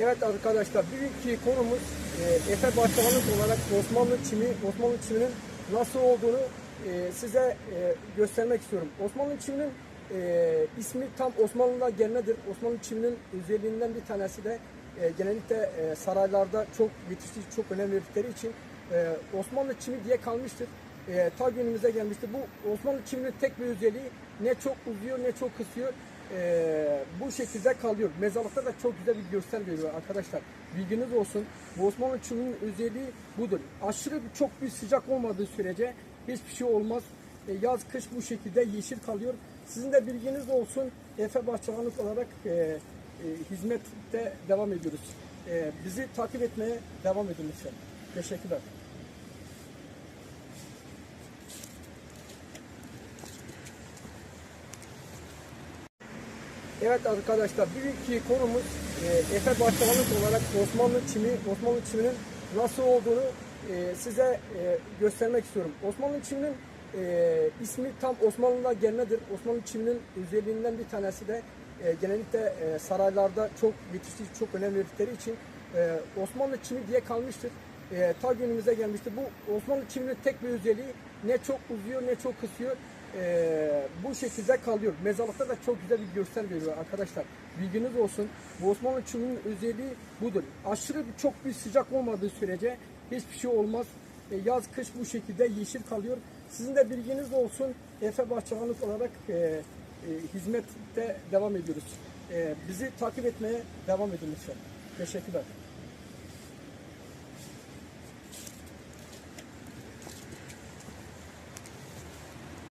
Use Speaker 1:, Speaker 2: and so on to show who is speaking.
Speaker 1: Evet arkadaşlar bugünkü konumuz e, Efe Başkanlık olarak Osmanlı çimi, Osmanlı çiminin nasıl olduğunu e, size e, göstermek istiyorum. Osmanlı çiminin e, ismi tam Osmanlı'da gelmedir. Osmanlı çiminin özelliğinden bir tanesi de e, genellikle e, saraylarda çok yetiştiği, çok önem verdikleri için e, Osmanlı çimi diye kalmıştır. E, ta günümüze gelmiştir. Bu Osmanlı çiminin tek bir özelliği ne çok uzuyor ne çok kısıyor. Ee, bu şekilde kalıyor. Mezarlıkta da çok güzel bir görsel veriyor arkadaşlar. Bilginiz olsun. Bu Osmanlı çubuğunun özelliği budur. Aşırı çok bir sıcak olmadığı sürece hiçbir şey olmaz. Ee, yaz kış bu şekilde yeşil kalıyor. Sizin de bilginiz olsun. Efe Bahçıvanlık olarak e, e, hizmette devam ediyoruz. E, bizi takip etmeye devam edin lütfen. Teşekkürler. Evet arkadaşlar bugünkü konumuz e, Efe Bahçıvanlık olarak Osmanlı çimi, Osmanlı çiminin nasıl olduğunu e, size e, göstermek istiyorum. Osmanlı çiminin e, ismi tam Osmanlı'da gelmedir. Osmanlı çiminin özelliğinden bir tanesi de e, genellikle e, saraylarda çok yetiştiği, çok önem verdikleri için e, Osmanlı çimi diye kalmıştır. E, ta günümüze gelmiştir. Bu Osmanlı çiminin tek bir özelliği ne çok uzuyor ne çok kısıyor. Ee, bu şekilde kalıyor. Mezarlıkta da çok güzel bir görsel veriyor arkadaşlar. Bilginiz olsun. Bu Osmanlı çubuğunun özelliği budur. Aşırı çok bir sıcak olmadığı sürece hiçbir şey olmaz. E, yaz kış bu şekilde yeşil kalıyor. Sizin de bilginiz olsun. Efe Bahçıvanlık olarak e, e, hizmette devam ediyoruz. E, bizi takip etmeye devam edin lütfen. Teşekkürler.